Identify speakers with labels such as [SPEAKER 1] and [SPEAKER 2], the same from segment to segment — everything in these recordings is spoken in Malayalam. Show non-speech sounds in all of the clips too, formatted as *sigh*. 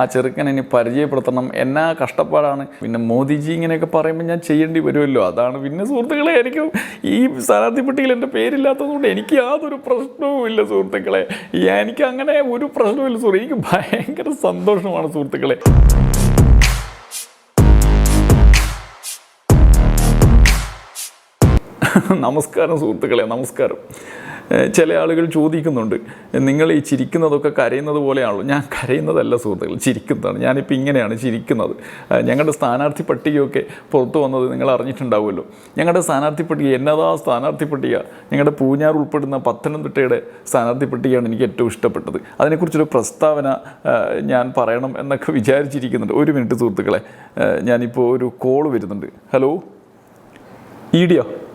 [SPEAKER 1] ആ ചെറുക്കൻ ഇനി പരിചയപ്പെടുത്തണം. എന്നാ കഷ്ടപ്പാടാണ്. പിന്നെ മോദിജി ഇങ്ങനെയൊക്കെ പറയുമ്പോൾ ഞാൻ ചെയ്യേണ്ടി വരുമല്ലോ. അതാണ് പിന്നെ സുഹൃത്തുക്കളെ എനിക്ക് ഈ സ്ഥാനാർത്ഥി പട്ടികയിൽ എന്റെ പേരില്ലാത്തതുകൊണ്ട് എനിക്ക് യാതൊരു പ്രശ്നവും ഇല്ല സുഹൃത്തുക്കളെ. എനിക്ക് അങ്ങനെ ഒരു പ്രശ്നവുമില്ല സുഹൃത്ത് എനിക്ക് ഭയങ്കര സന്തോഷമാണ് സുഹൃത്തുക്കളെ. നമസ്കാരം സുഹൃത്തുക്കളെ നമസ്കാരം. ചില ആളുകൾ ചോദിക്കുന്നുണ്ട് നിങ്ങൾ ഈ ചിരിക്കുന്നതൊക്കെ കരയുന്നത് പോലെയാണല്ലോ ഞാൻ കരയുന്നതല്ല സുഹൃത്തുക്കൾ ചിരിക്കുന്നതാണ്. ഞാനിപ്പോൾ ഇങ്ങനെയാണ് ചിരിക്കുന്നത്. ഞങ്ങളുടെ സ്ഥാനാർത്ഥി പട്ടികയൊക്കെ പുറത്തു വന്നത് നിങ്ങൾ അറിഞ്ഞിട്ടുണ്ടാവുമല്ലോ. ഞങ്ങളുടെ സ്ഥാനാർത്ഥി പട്ടിക എന്നതാ സ്ഥാനാർത്ഥി പട്ടിക? ഞങ്ങളുടെ പൂഞ്ഞാർ ഉൾപ്പെടുന്ന പത്തനംതിട്ടയുടെ സ്ഥാനാർത്ഥി പട്ടികയാണ് എനിക്ക് ഏറ്റവും ഇഷ്ടപ്പെട്ടത്. അതിനെക്കുറിച്ചൊരു പ്രസ്താവന ഞാൻ പറയണം എന്നൊക്കെ വിചാരിച്ചിരിക്കുന്നുണ്ട്. ഒരു മിനിറ്റ് സുഹൃത്തുക്കളെ. ഞാനിപ്പോൾ ഒരു കോൾ വരുന്നുണ്ട്. ഹലോ? ഈഡിയോ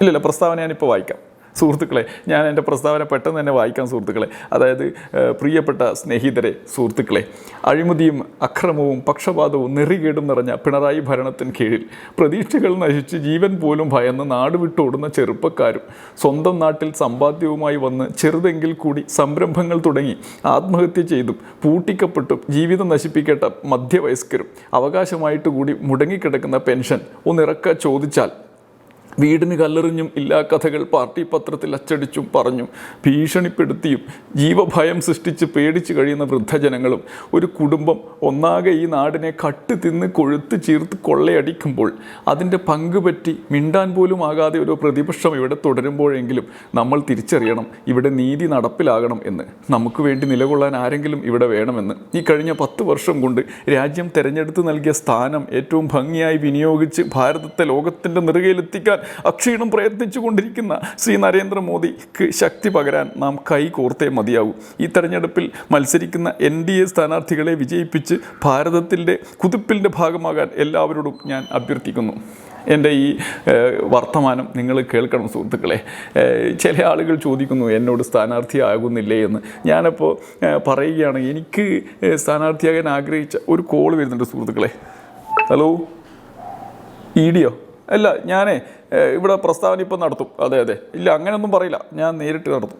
[SPEAKER 1] ഇല്ലല്ല പ്രസ്താവന ഞാനിപ്പോൾ വായിക്കാം. സുഹൃത്തുക്കളെ ഞാൻ എന്റെ പ്രസ്താവന പെട്ടെന്ന് തന്നെ വായിക്കാം സുഹൃത്തുക്കളെ. അതായത് പ്രിയപ്പെട്ട സ്നേഹിതരെ സുഹൃത്തുക്കളെ. അഴിമതിയും അക്രമവും പക്ഷപാതവും നെറികേടും നിറഞ്ഞ പിണറായി ഭരണത്തിന് കീഴിൽ പ്രതീക്ഷകൾ നശിച്ച് ജീവൻ പോലും ഭയന്ന് നാട് വിട്ടോടുന്ന ചെറുപ്പക്കാരും സ്വന്തം നാട്ടിൽ സമ്പാദ്യവുമായി വന്ന് ചെറുതെങ്കിൽ കൂടി സംരംഭങ്ങൾ തുടങ്ങി ആത്മഹത്യ ചെയ്തും പൂട്ടിക്കപ്പെട്ടും ജീവിതം നശിപ്പിക്കേണ്ട മധ്യവയസ്കരും അവകാശമായിട്ട് കൂടി മുടങ്ങിക്കിടക്കുന്ന പെൻഷൻ ഒന്നിറക്ക ചോദിച്ചാൽ വീടിന് കല്ലെറിഞ്ഞും ഇല്ലാ കഥകൾ പാർട്ടി പത്രത്തിൽ അച്ചടിച്ചും പറഞ്ഞും ഭീഷണിപ്പെടുത്തിയും ജീവഭയം സൃഷ്ടിച്ച് പേടിച്ച് കഴിയുന്ന വൃദ്ധജനങ്ങളും ഒരു കുടുംബം ഒന്നാകെ ഈ നാടിനെ കട്ട് തിന്ന് കൊഴുത്ത് ചീർത്ത് കൊള്ളയടിക്കുമ്പോൾ അതിന്റെ പങ്ക് പറ്റി മിണ്ടാൻ പോലും ആകാതെ ഒരു പ്രതിപക്ഷം ഇവിടെ തുടരുമ്പോഴെങ്കിലും നമ്മൾ തിരിച്ചറിയണം ഇവിടെ നീതി നടപ്പിലാകണം എന്ന്. നമുക്ക് വേണ്ടി നിലകൊള്ളാൻ ആരെങ്കിലും ഇവിടെ വേണമെന്ന്. ഈ കഴിഞ്ഞ പത്ത് വർഷം കൊണ്ട് രാജ്യം തെരഞ്ഞെടുത്ത് നൽകിയ സ്ഥാനം ഏറ്റവും ഭംഗിയായി വിനിയോഗിച്ച് ഭാരതത്തെ ലോകത്തിന്റെ നെറുകയിലെത്തിക്കാൻ അക്ഷീണം പ്രയത്നിച്ചു കൊണ്ടിരിക്കുന്ന ശ്രീ നരേന്ദ്രമോദിക്ക് ശക്തി പകരാൻ നാം കൈ കോർത്തേ മതിയാവൂ. ഈ തെരഞ്ഞെടുപ്പിൽ മത്സരിക്കുന്ന എൻ ഡി എ സ്ഥാനാർത്ഥികളെ വിജയിപ്പിച്ച് ഭാരതത്തിന്റെ കുതിപ്പിന്റെ ഭാഗമാകാൻ എല്ലാവരോടും ഞാൻ അഭ്യർത്ഥിക്കുന്നു. എന്റെ ഈ വർത്തമാനം നിങ്ങൾ കേൾക്കണം സുഹൃത്തുക്കളെ. ചില ആളുകൾ ചോദിക്കുന്നു എന്നോട് സ്ഥാനാർത്ഥിയാകുന്നില്ലേ എന്ന്. ഞാനപ്പോൾ പറയുകയാണ് എനിക്ക് സ്ഥാനാർത്ഥിയാകാൻ ആഗ്രഹിച്ച ഒരു കോൾ വരുന്നുണ്ട് സുഹൃത്തുക്കളെ. ഹലോ? ഇഡിയോ അല്ല ഞാനേ ഇവിടെ പ്രസ്താവന ഇപ്പം നടത്തും. അതെ അതെ. ഇല്ല അങ്ങനെയൊന്നും പറയില്ല. ഞാൻ നേരിട്ട് നടത്തും.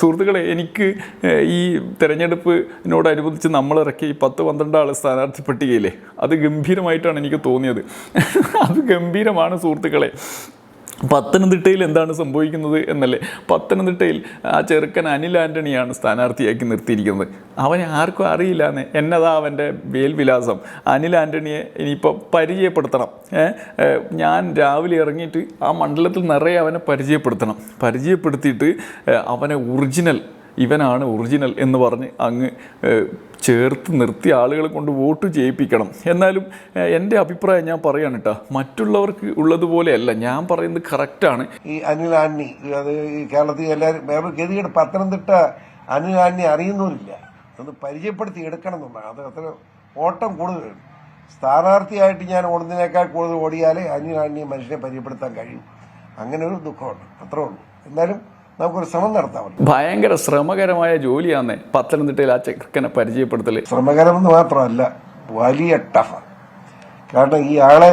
[SPEAKER 1] സുഹൃത്തുക്കളെ എനിക്ക് ഈ തിരഞ്ഞെടുപ്പിനോടനുബന്ധിച്ച് നമ്മൾ ഇറക്കിയ ഈ പത്ത് പന്ത്രണ്ട് ആൾ സ്ഥാനാർത്ഥി പട്ടികയില്ലേ അത് ഗംഭീരമായിട്ടാണ് എനിക്ക് തോന്നിയത്. *laughs* അത് ഗംഭീരമാണ് സുഹൃത്തുക്കളെ. പത്തനംതിട്ടയിൽ എന്താണ് സംഭവിക്കുന്നത് എന്നല്ലേ? പത്തനംതിട്ടയിൽ ആ ചെറുക്കൻ അനിൽ ആന്റണിയാണ് സ്ഥാനാർത്ഥിയാക്കി നിർത്തിയിരിക്കുന്നത്. അവനെ ആർക്കും അറിയില്ല എന്ന് എന്നതാ അവന്റെ വേൽവിലാസം. അനിൽ ആന്റണിയെ ഇനിയിപ്പോൾ പരിചയപ്പെടുത്തണം. ഞാൻ രാവിലെ ഇറങ്ങിയിട്ട് ആ മണ്ഡലത്തിൽ നിറയെ അവനെ പരിചയപ്പെടുത്തണം. പരിചയപ്പെടുത്തിയിട്ട് അവനെ ഒറിജിനൽ ഇവനാണ് ഒറിജിനൽ എന്ന് പറഞ്ഞ് അങ്ങ് ചേർത്ത് നിർത്തി ആളുകളെ കൊണ്ട് വോട്ട് ചെയ്യിപ്പിക്കണം. എന്നാലും എന്റെ അഭിപ്രായം ഞാൻ പറയാണ് കേട്ടോ മറ്റുള്ളവർക്ക് ഉള്ളതുപോലെയല്ല ഞാൻ പറയുന്നത് കറക്റ്റാണ്
[SPEAKER 2] ഈ അനിൽ ആന്റി അത് കേരളത്തിൽ എല്ലാവരും ഗതികേട് പത്തനംതിട്ട അനിൽ ആന്റി അറിയുന്നവരില്ല. ഒന്ന് പരിചയപ്പെടുത്തി എടുക്കണം എന്നുള്ളതാണ്. അത് അത്ര ഓട്ടം കൂടുതലാണ്. സ്ഥാനാർത്ഥിയായിട്ട് ഞാൻ ഓടുന്നതിനേക്കാൾ കൂടുതൽ ഓടിയാലേ അനിൽ ആന്റിയെ മനുഷ്യനെ പരിചയപ്പെടുത്താൻ കഴിയും. അങ്ങനെ ഒരു ദുഃഖമുണ്ട്. അത്രേ ഉള്ളൂ. എന്നാലും നമുക്കൊരു ശ്രമം നടത്താമല്ലോ
[SPEAKER 1] ഭയങ്കര ശ്രമകരമായ ജോലിയാന്ന് പത്തനംതിട്ടയിൽ ആ ചെറുക്കനെ പരിചയപ്പെടുത്തൽ
[SPEAKER 2] ശ്രമകരമെന്ന് മാത്രമല്ല വലിയ ടഫാണ് കാരണം ഈ ആളെ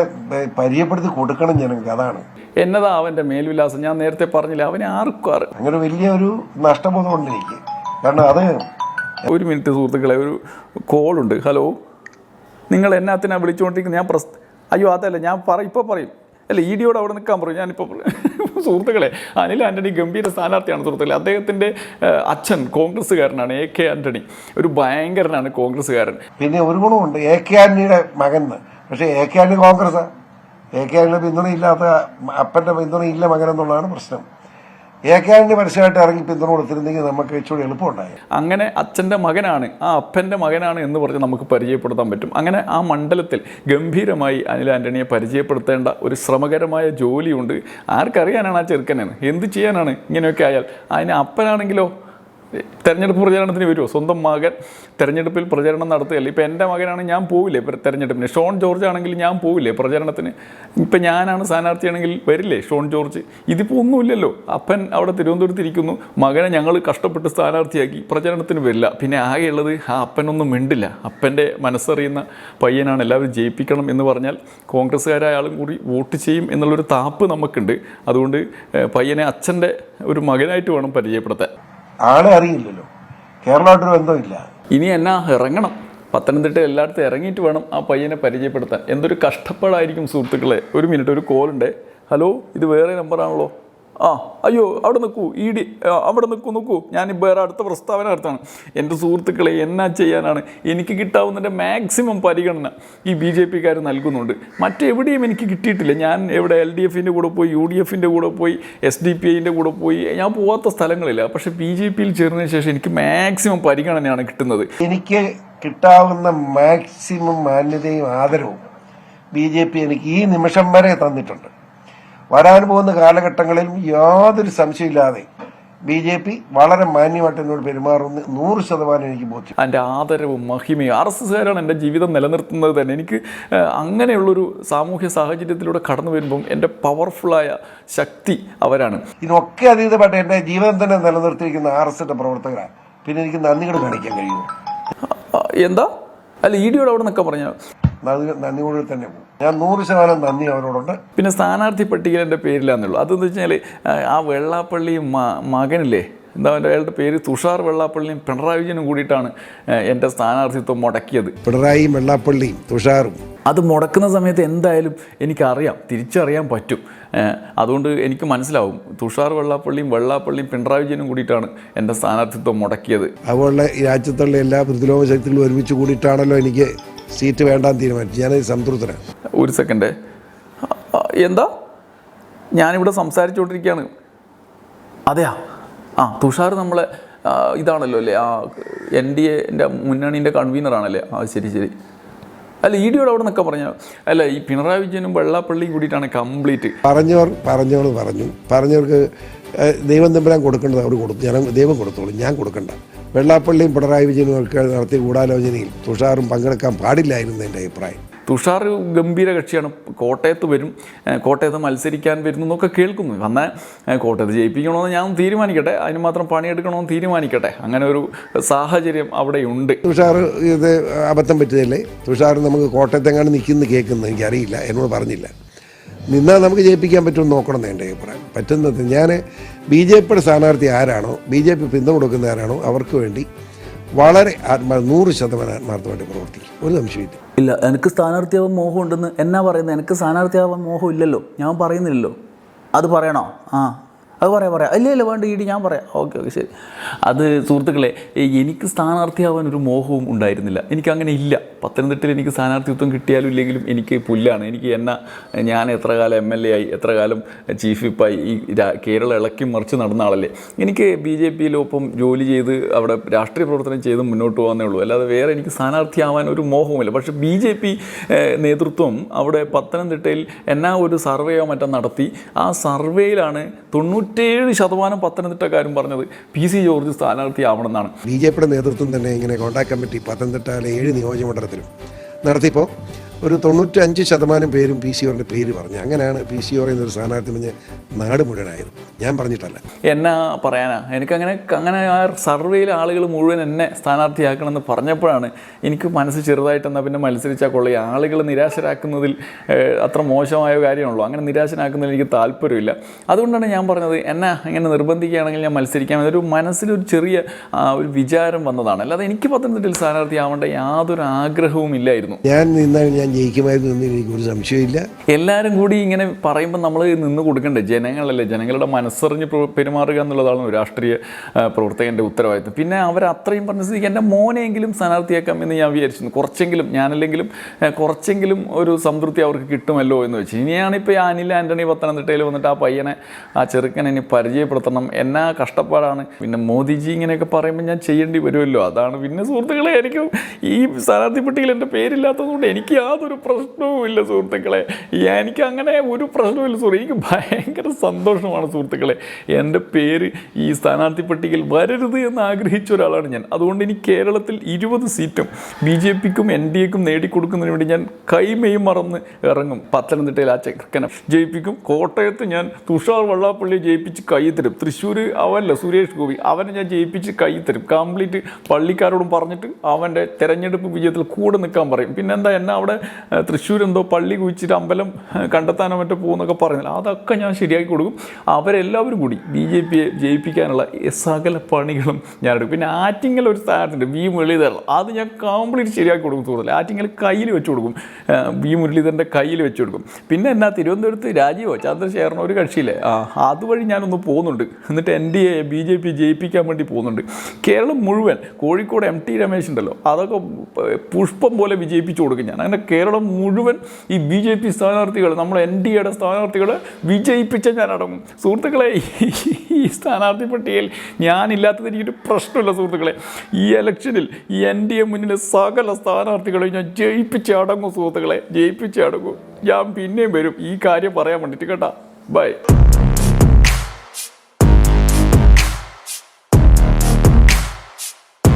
[SPEAKER 2] പരിചയപ്പെടുത്തി കൊടുക്കണം ജനങ്ങൾക്ക് അതാണ്.
[SPEAKER 1] എന്നതാ അവന്റെ മേൽവിലാസം? ഞാൻ നേരത്തെ പറഞ്ഞില്ല അവനെ ആർക്കും അറി
[SPEAKER 2] അങ്ങനെ വലിയൊരു നഷ്ടബോധമുണ്ട് എനിക്ക് കാരണം അത്
[SPEAKER 1] ഒരു മിനിറ്റ് സുഹൃത്തുക്കളെ ഒരു കോളുണ്ട്. ഹലോ? നിങ്ങൾ എന്നാത്തിനാ വിളിച്ചുകൊണ്ടിരിക്കുന്നത് ഞാൻ പ്രസ് അയ്യോ അതല്ല ഞാൻ പറ ഇപ്പോൾ പറയും. അല്ല ഇ ഡിയോട് അവിടെ നിൽക്കാൻ പറയും. ഞാനിപ്പോൾ സുഹൃത്തുക്കളെ അനിൽ ആന്റണി ഗംഭീര സ്ഥാനാർത്ഥിയാണ് സുഹൃത്തുക്കളെ. അദ്ദേഹത്തിന്റെ അച്ഛൻ കോൺഗ്രസ്സുകാരനാണ് എ കെ ആന്റണി ഒരു ഭയങ്കരനാണ് കോൺഗ്രസ്സുകാരൻ.
[SPEAKER 2] പിന്നെ ഒരു ഗുണമുണ്ട് എ കെ ആന്റണിയുടെ മകൻ പക്ഷേ A K Antony Congress A K ആന്റണിയുടെ പിന്തുണയില്ലാത്ത അപ്പന്റെ പിന്തുണയില്ല മകൻ എന്നുള്ളതാണ് പ്രശ്നം. എ പരസ്യമായിട്ട് ഇറങ്ങി പിന്തുണ കൊടുത്തിരുന്നെങ്കിൽ നമുക്ക് ഇച്ചിരി എളുപ്പമുണ്ടായി.
[SPEAKER 1] അങ്ങനെ അച്ഛന്റെ മകനാണ് ആ അപ്പന്റെ മകനാണ് എന്ന് പറഞ്ഞ് നമുക്ക് പരിചയപ്പെടുത്താൻ പറ്റും. അങ്ങനെ ആ മണ്ഡലത്തിൽ ഗംഭീരമായി അനിൽ ആന്റണിയെ പരിചയപ്പെടുത്തേണ്ട ഒരു ശ്രമകരമായ ജോലിയുണ്ട്. ആർക്കറിയാനാണ് ആ ചെറുക്കനെന്ന്? എന്ത് ചെയ്യാനാണ്? ഇങ്ങനെയൊക്കെ ആയാൽ. അതിന് അപ്പനാണെങ്കിലോ? തെരഞ്ഞെടുപ്പ് പ്രചാരണത്തിന് വരുമോ സ്വന്തം മകൻ തെരഞ്ഞെടുപ്പിൽ പ്രചരണം നടത്തുകയല്ലേ? ഇപ്പം എന്റെ മകനാണെങ്കിൽ ഞാൻ പോവില്ലേ തെരഞ്ഞെടുപ്പിന്? ഷോൺ ജോർജ് ആണെങ്കിൽ ഞാൻ പോവില്ലേ പ്രചരണത്തിന്? ഇപ്പം ഞാനാണ് സ്ഥാനാർത്ഥിയാണെങ്കിൽ വരില്ലേ ഷോൺ ജോർജ്? ഇതിപ്പോൾ ഒന്നുമില്ലല്ലോ. അപ്പൻ അവിടെ തിരുവനന്തപുരത്ത് ഇരിക്കുന്നു. മകനെ ഞങ്ങൾ കഷ്ടപ്പെട്ട് സ്ഥാനാർത്ഥിയാക്കി. പ്രചരണത്തിന് വരില്ല. പിന്നെ ആകെയുള്ളത് ആ അപ്പനൊന്നും മിണ്ടില്ല. അപ്പന്റെ മനസ്സറിയുന്ന പയ്യനാണ്. എല്ലാവരും ജയിപ്പിക്കണം എന്ന് പറഞ്ഞാൽ കോൺഗ്രസ്സുകാരായ ആളും കൂടി വോട്ട് ചെയ്യും എന്നുള്ളൊരു താപ്പ് നമുക്കുണ്ട്. അതുകൊണ്ട് പയ്യനെ അച്ഛന്റെ ഒരു മകനായിട്ട് വേണം പരിചയപ്പെടുത്താൻ.
[SPEAKER 2] ആളെ അറിയില്ലല്ലോ. കേരളമായിട്ടൊരു ബന്ധമില്ല
[SPEAKER 1] ഇനി എന്നാ ഇറങ്ങണം. പത്തനംതിട്ട എല്ലായിടത്തും ഇറങ്ങിയിട്ട് വേണം ആ പയ്യനെ പരിചയപ്പെടുത്താൻ. എന്തൊരു കഷ്ടപ്പാടായിരിക്കും സുഹൃത്തുക്കളെ. ഒരു മിനിറ്റ് ഒരു കോളുണ്ട് ഹലോ ഇത് വേറെ നമ്പറാണല്ലോ ആ അയ്യോ അവിടെ നിൽക്കൂ ഇ ഡി അവിടെ നിൽക്കൂ നിൽക്കൂ ഞാൻ വേറെ അടുത്ത പ്രസ്താവന നടത്താണ്. എന്റെ സുഹൃത്തുക്കളെ എന്നാ ചെയ്യാനാണ്? എനിക്ക് കിട്ടാവുന്നതിന്റെ മാക്സിമം പരിഗണന ഈ ബി ജെ പിക്കാർ നൽകുന്നുണ്ട്. മറ്റെവിടെയും എനിക്ക് കിട്ടിയിട്ടില്ല. ഞാൻ എവിടെ എൽ ഡി എഫിന്റെ കൂടെ പോയി യു ഡി എഫിന്റെ കൂടെ പോയി എസ് ഡി പി ഐന്റെ കൂടെ പോയി ഞാൻ പോകാത്ത സ്ഥലങ്ങളില്ല. പക്ഷേ ബി ജെ പിയിൽ ചേർന്നതിന് ശേഷം എനിക്ക് മാക്സിമം പരിഗണനയാണ് കിട്ടുന്നത്.
[SPEAKER 2] എനിക്ക് കിട്ടാവുന്ന മാക്സിമം മാന്യതയും ആദരവും ബി ജെ പി എനിക്ക് ഈ നിമിഷം വരെ തന്നിട്ടുണ്ട്. വരാൻ പോകുന്ന കാലഘട്ടങ്ങളിൽ യാതൊരു സംശയമില്ലാതെ ബി ജെ പി വളരെ മാന്യമായിട്ട് എന്നോട് പെരുമാറുന്ന. നൂറ് ശതമാനം എനിക്ക് ബോധ്യം.
[SPEAKER 1] എന്റെ ആദരവും മഹിമയും ആർ എസ് എസ്സുകാരാണ് എന്റെ ജീവിതം നിലനിർത്തുന്നത് തന്നെ. എനിക്ക് അങ്ങനെയുള്ളൊരു സാമൂഹ്യ സാഹചര്യത്തിലൂടെ കടന്നു വരുമ്പം എന്റെ പവർഫുള്ളായ ശക്തി അവരാണ്.
[SPEAKER 2] ഇതിനൊക്കെ അതീതമായിട്ട് എന്റെ ജീവിതം തന്നെ നിലനിർത്തിയിരിക്കുന്ന ആർ എസ് എന്റെ പ്രവർത്തകരാണ്. പിന്നെ എനിക്ക് നന്ദികൾ കാണിക്കാൻ കഴിയുമോ?
[SPEAKER 1] എന്താ? അല്ല ഇ ഡിയോട് അവിടെ നിൽക്കാൻ പറഞ്ഞ
[SPEAKER 2] നന്ദി നന്ദിയോട് തന്നെ പോകും. ഞാൻ നൂറ് ശതമാനം നന്ദി അവരോടുണ്ട്.
[SPEAKER 1] പിന്നെ സ്ഥാനാർത്ഥി പട്ടികയിൽ എന്റെ പേരില്ലാന്നുള്ളൂ അതെന്ന് വെച്ചാൽ ആ വെള്ളാപ്പള്ളി മ- മകനില്ലേ? എന്താ അയാളുടെ പേര് തുഷാർ വെള്ളാപ്പള്ളിയും പിണറായി വിജയനും കൂടിയിട്ടാണ് എന്റെ എന്റെ സ്ഥാനാർത്ഥിത്വം മുടക്കിയത്.
[SPEAKER 2] പിണറായിയും വെള്ളാപ്പള്ളിയും തുഷാറും.
[SPEAKER 1] അത് മുടക്കുന്ന സമയത്ത് എന്തായാലും എനിക്കറിയാം തിരിച്ചറിയാൻ പറ്റും. അതുകൊണ്ട് എനിക്ക് മനസ്സിലാവും തുഷാർ വെള്ളാപ്പള്ളിയും വെള്ളാപ്പള്ളിയും പിണറായി വിജയനും കൂടിയിട്ടാണ് എന്റെ സ്ഥാനാർത്ഥിത്വം മുടക്കിയത്.
[SPEAKER 2] അതുപോലെ രാജ്യത്തുള്ള എല്ലാ പ്രതിരോധ ശക്തികളും ഒരുമിച്ച് കൂടിയിട്ടാണല്ലോ എനിക്ക് സീറ്റ് വേണ്ടാന്ന് തീരുമാനിച്ചു. ഞാൻ സംതൃപ്തനാണ്
[SPEAKER 1] ഒരു സെക്കൻഡ് എന്താ? ഞാനിവിടെ സംസാരിച്ചുകൊണ്ടിരിക്കുകയാണ് അതെയാ? ആ തുഷാർ നമ്മളെ ഇതാണല്ലോ അല്ലേ? ആ എൻ ഡി എന്റെ മുന്നണീന്റെ കൺവീനറാണല്ലേ ആ ശരി ശരി. അല്ല ഇ ഡിയോട് അവിടെ നിൽക്കാൻ പറഞ്ഞ? അല്ല ഈ പിണറായി വിജയനും വെള്ളാപ്പള്ളിയും കൂടിയിട്ടാണ് കംപ്ലീറ്റ്
[SPEAKER 2] പറഞ്ഞവർ പറഞ്ഞവർ പറഞ്ഞു. പറഞ്ഞവർക്ക് ദൈവം തമ്പുരാൻ കൊടുക്കേണ്ടത് അവർ കൊടുത്തു. ഞാൻ ദൈവം കൊടുത്തോളൂ. ഞാൻ കൊടുക്കണ്ട. വെള്ളാപ്പള്ളിയും പിണറായി വിജയനും ഒക്കെ നടത്തിയ ഗൂഢാലോചനയിൽ തുഷാറും പങ്കെടുക്കാൻ പാടില്ലായിരുന്നു എന്റെ അഭിപ്രായം.
[SPEAKER 1] തുഷാർ ഗംഭീര കക്ഷിയാണ്. കോട്ടയത്ത് വരും. കോട്ടയത്ത് മത്സരിക്കാൻ വരുന്നു എന്നൊക്കെ കേൾക്കുന്നു. വന്നാൽ കോട്ടയത്ത് ജയിപ്പിക്കണമെന്ന് ഞാൻ തീരുമാനിക്കട്ടെ. അതിന് മാത്രം പണിയെടുക്കണമെന്ന് തീരുമാനിക്കട്ടെ. അങ്ങനെ ഒരു സാഹചര്യം അവിടെയുണ്ട്.
[SPEAKER 2] തുഷാർ ഇത് അബദ്ധം പറ്റിയതല്ലേ? തുഷാർ നമുക്ക് കോട്ടയത്തെങ്ങാണ്ട് നിൽക്കുന്നു കേൾക്കുന്നു. എനിക്കറിയില്ല. എന്നോട് പറഞ്ഞില്ല. നിന്നാൽ നമുക്ക് ജയിപ്പിക്കാൻ പറ്റുമെന്ന് നോക്കണം എന്റെ അഭിപ്രായം. പറ്റുന്നത് ഞാൻ ബി ജെ പിയുടെ സ്ഥാനാർത്ഥി ആരാണോ ബി ജെ പി പിന്തുണ കൊടുക്കുന്ന ആരാണോ അവർക്ക് വേണ്ടി വളരെ ആത്മാ നൂറ് ശതമാനം ആത്മാർത്ഥമായിട്ട് പ്രവർത്തിക്കും. ഒരു സംശയമില്ല
[SPEAKER 3] ഇല്ല. എനിക്ക് സ്ഥാനാർത്ഥിയാവാൻ മോഹം ഉണ്ടെന്ന് എന്നാ പറയുന്നത്? എനിക്ക് സ്ഥാനാർത്ഥിയാവാൻ മോഹം ഇല്ലല്ലോ ഞാൻ പറയുന്നില്ലല്ലോ. അത് പറയണോ? ആ അത് പറയാം പറയാം. ഇല്ല ഇല്ല വേണ്ട ഇടി ഞാൻ പറയാം. ഓക്കെ ഓക്കെ ശരി. അത് സുഹൃത്തുക്കളെ എനിക്ക് സ്ഥാനാർത്ഥിയാവാൻ ഒരു മോഹവും ഉണ്ടായിരുന്നില്ല. എനിക്ക് അങ്ങനെ ഇല്ല. പത്തനംതിട്ടയിൽ എനിക്ക് സ്ഥാനാർത്ഥിത്വം കിട്ടിയാലും ഇല്ലെങ്കിലും എനിക്ക് പുല്ലാണ്. എനിക്ക് എന്നാ ഞാൻ എത്ര കാലം എം എൽ എ ആയി എത്ര കാലം ചീഫ് വിപ്പായി ഈ കേരള ഇളക്കി മറിച്ച് നടന്ന ആളല്ലേ. എനിക്ക് ബി ജെ പിയിലൊപ്പം ജോലി ചെയ്ത് അവിടെ രാഷ്ട്രീയ പ്രവർത്തനം ചെയ്ത് മുന്നോട്ട് പോകാനേ ഉള്ളൂ. അല്ലാതെ വേറെ എനിക്ക് സ്ഥാനാർത്ഥിയാവാൻ ഒരു മോഹവുമില്ല. പക്ഷേ ബി ജെ പി നേതൃത്വം അവിടെ പത്തനംതിട്ടയിൽ എന്നാ ഒരു സർവേയോ മറ്റോ നടത്തി ആ സർവേയിലാണ് തൊണ്ണൂറ്റേഴ് ശതമാനം പത്തനംതിട്ടക്കാരും പറഞ്ഞത് പി സി ജോർജ് സ്ഥാനാർത്ഥിയാവണമെന്നാണ്.
[SPEAKER 2] ബി ജെ പിയുടെ നേതൃത്വം തന്നെ ഇങ്ങനെ കോൺടാക്ട് കമ്മിറ്റി പത്തനംതിട്ടയിലെ ഏഴ് നിയോജകമണ്ഡലത്തിലും നടത്തിയപ്പോൾ ഒരു തൊണ്ണൂറ്റഞ്ച് ശതമാനം പേരും പി സി ഓറിന്റെ പേര് പറഞ്ഞു. അങ്ങനെയാണ് പി സി ഓർ എന്നൊരു സ്ഥാനാർത്ഥി പറഞ്ഞ് നാട് മുഴുവനായത്. ഞാൻ പറഞ്ഞിട്ടല്ല.
[SPEAKER 1] എന്നാ പറയാനാ? എനിക്കങ്ങനെ അങ്ങനെ ആ സർവേയിൽ ആളുകൾ മുഴുവൻ എന്നെ സ്ഥാനാർത്ഥിയാക്കണമെന്ന് പറഞ്ഞപ്പോഴാണ് എനിക്ക് മനസ്സ് ചെറുതായിട്ട് എന്നാൽ പിന്നെ മത്സരിച്ചാൽ കൊള്ളി. ആളുകൾ നിരാശരാക്കുന്നതിൽ അത്ര മോശമായ കാര്യമുള്ളൂ അങ്ങനെ നിരാശനാക്കുന്നതിൽ എനിക്ക് താല്പര്യമില്ല. അതുകൊണ്ടാണ് ഞാൻ പറഞ്ഞത് എന്നെ ഇങ്ങനെ നിർബന്ധിക്കുകയാണെങ്കിൽ ഞാൻ മത്സരിക്കാം അതൊരു മനസ്സിലൊരു ചെറിയ ഒരു വിചാരം വന്നതാണ്. അല്ലാതെ എനിക്ക് പത്തനംതിട്ടയിൽ സ്ഥാനാർത്ഥിയാവേണ്ട യാതൊരു ആഗ്രഹവും ഇല്ലായിരുന്നു
[SPEAKER 2] ഞാൻ നിന്നാൽ ഞാൻ ജയിക്കുമായിരുന്നു എന്ന് എനിക്ക് ഒരു സംശയമില്ല
[SPEAKER 1] എല്ലാവരും കൂടി ഇങ്ങനെ പറയുമ്പോൾ നമ്മൾ നിന്ന് കൊടുക്കണ്ടേ? ജനങ്ങളല്ലേ? ജനങ്ങളുടെ മനസ്സറിഞ്ഞ് പ്ര- പെരുമാറുക എന്നുള്ളതാണ് രാഷ്ട്രീയ ആ, പ്രവർത്തകന്റെ ഉത്തരവാദിത്വം. പിന്നെ അവർ അത്രയും പറഞ്ഞ സ്ഥിതിക്ക് എന്റെ മോനെങ്കിലും സ്ഥാനാർത്ഥിയാക്കാം എന്ന് ഞാൻ വിചാരിച്ചിരുന്നു. കുറച്ചെങ്കിലും ഞാനല്ലെങ്കിലും ആ, കുറച്ചെങ്കിലും ഒരു സംതൃപ്തി അവർക്ക് കിട്ടുമല്ലോ എന്ന് വെച്ച്. ഇനിയാണിപ്പോൾ ഈ അനിൽ ആന്റണി പത്തനംതിട്ടയിൽ വന്നിട്ട് ആ പയ്യനെ ആ ചെറുക്കനെ ഇനി പരിചയപ്പെടുത്തണം. എന്നാ കഷ്ടപ്പാടാണ്. പിന്നെ മോദിജി ഇങ്ങനെയൊക്കെ പറയുമ്പോൾ ഞാൻ ചെയ്യേണ്ടി വരുമല്ലോ. അതാണ് പിന്നെ സുഹൃത്തുക്കളെ എനിക്ക് ഈ സ്ഥാനാർത്ഥി പട്ടികയിൽ എന്റെ പേരില്ലാത്തതുകൊണ്ട് എനിക്ക് യാതൊരു പ്രശ്നവും ഇല്ല സുഹൃത്തുക്കളെ. എനിക്ക് അങ്ങനെ ഒരു പ്രശ്നവുമില്ല സുഹൃത്ത്. എനിക്ക് ഭയങ്കര സന്തോഷമാണ് സുഹൃത്തുക്കളെ. എന്റെ പേര് ഈ സ്ഥാനാർത്ഥി പട്ടികയിൽ വരരുത് എന്ന് ആഗ്രഹിച്ച ഒരാളാണ് ഞാൻ. അതുകൊണ്ട് ഇനി കേരളത്തിൽ ഇരുപത് സീറ്റും ബി ജെ പിക്കും എൻ ഡി എക്കും നേടിക്കൊടുക്കുന്നതിന് വേണ്ടി ഞാൻ കൈമയും മറന്ന് ഇറങ്ങും. പത്തനംതിട്ടയിൽ ആ ചെക്കനം ജയിപ്പിക്കും. കോട്ടയത്ത് ഞാൻ തുഷാർ വള്ളാപ്പള്ളിയെ ജയിപ്പിച്ച് കൈ തരും. തൃശ്ശൂർ അവനല്ല സുരേഷ് ഗോപി. അവനെ ഞാൻ ജയിപ്പിച്ച് കൈ തരും. കംപ്ലീറ്റ് പള്ളിക്കാരോടും പറഞ്ഞിട്ട് അവന്റെ തെരഞ്ഞെടുപ്പ് വിജയത്തിൽ കൂടെ നിൽക്കാൻ പറയും. പിന്നെന്താ എന്നെ അവിടെ തൃശ്ശൂർ എന്തോ പള്ളി കുഴിച്ചിട്ട് അമ്പലം കണ്ടെത്താനോ മറ്റോ പോകുന്നൊക്കെ പറഞ്ഞില്ല അതൊക്കെ ഞാൻ ശരിയാക്കി കൊടുക്കും. അവരെല്ലാവരും കൂടി ബി ജെ പിയെ ജയിപ്പിക്കാനുള്ള സകല പണികളും ഞാൻ എടുക്കും. പിന്നെ ആറ്റിങ്ങൽ ഒരു സ്ഥാനത്തുണ്ട് വി മുരളീധരൻ. അത് ഞാൻ കംപ്ലീറ്റ് ശരിയാക്കി കൊടുക്കും സുഹൃത്തുക്കളെ. ആറ്റിങ്ങൽ കയ്യിൽ വെച്ച് കൊടുക്കും. വി മുരളീധരന്റെ കയ്യിൽ വെച്ച് കൊടുക്കും. പിന്നെ എന്നാ തിരുവനന്തപുരത്ത് രാജീവോ ചന്ദ്രശേഖരനോ ഒരു കക്ഷിയില്ലേ? ആ അതുവഴി ഞാനൊന്ന് പോകുന്നുണ്ട്. എന്നിട്ട് N D A B J P ജയിപ്പിക്കാൻ വേണ്ടി പോകുന്നുണ്ട്. കേരളം മുഴുവൻ കോഴിക്കോട് എം ടി രമേശ് ഉണ്ടല്ലോ. അതൊക്കെ പുഷ്പം പോലെ വിജയിപ്പിച്ചു കൊടുക്കും ഞാൻ. അങ്ങനെ കേരളം മുഴുവൻ ഈ ബി ജെ പി സ്ഥാനാർത്ഥികൾ നമ്മൾ എൻ ഡി എയുടെ സ്ഥാനാർത്ഥികളെ വിജയിപ്പിച്ച ഞാൻ അടങ്ങും സുഹൃത്തുക്കളെ ഈ സ്ഥാനാർത്ഥി പട്ടികയിൽ ഞാനില്ലാത്തത് എനിക്കൊരു പ്രശ്നമില്ല സുഹൃത്തുക്കളെ. ഈ ഇലക്ഷനിൽ ഈ എൻ ഡി എ മുന്നിലെ സകല സ്ഥാനാർത്ഥികളെ ഞാൻ ജയിപ്പിച്ച് അടങ്ങും സുഹൃത്തുക്കളെ. ജയിപ്പിച്ച് അടങ്ങും. ഞാൻ പിന്നെയും വരും. ഈ കാര്യം പറയാൻ വേണ്ടിയിട്ട് കേട്ടാ. ബൈ.